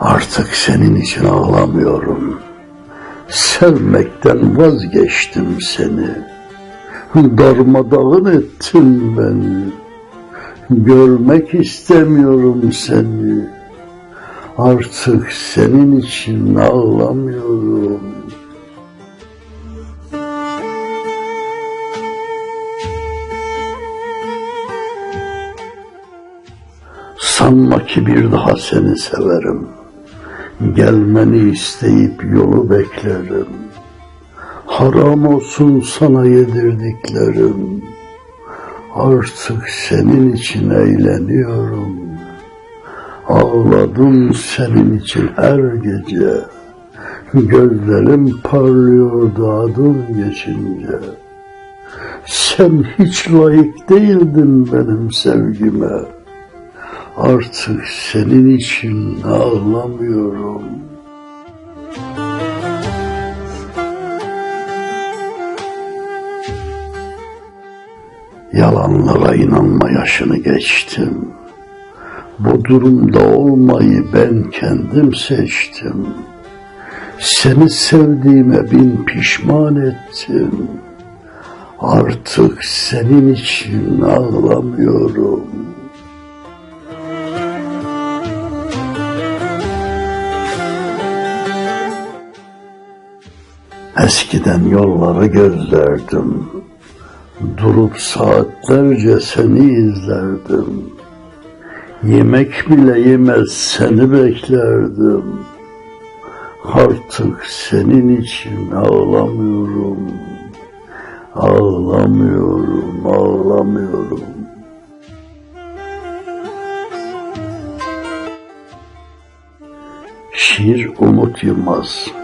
Artık senin için ağlamıyorum. Sevmekten vazgeçtim seni. Darmadağın ettin beni. Görmek istemiyorum seni. Artık senin için ağlamıyorum. Sanma ki bir daha seni severim. Gelmeni isteyip yolu beklerim. Haram olsun sana yedirdiklerim. Artık senin için eğleniyorum. Ağladım senin için her gece. Gözlerim parlıyordu adın geçince. Sen hiç layık değildin benim sevgime. Artık senin için ağlamıyorum. Yalanlara inanma yaşını geçtim. Bu durumda olmayı ben kendim seçtim. Seni sevdiğime bin pişman ettim. Artık senin için ağlamıyorum. Eskiden yolları gözlerdim. Durup saatlerce seni izlerdim. Yemek bile yemez seni beklerdim. Artık senin için ağlamıyorum. Ağlamıyorum, ağlamıyorum. Şiir Umut Yılmaz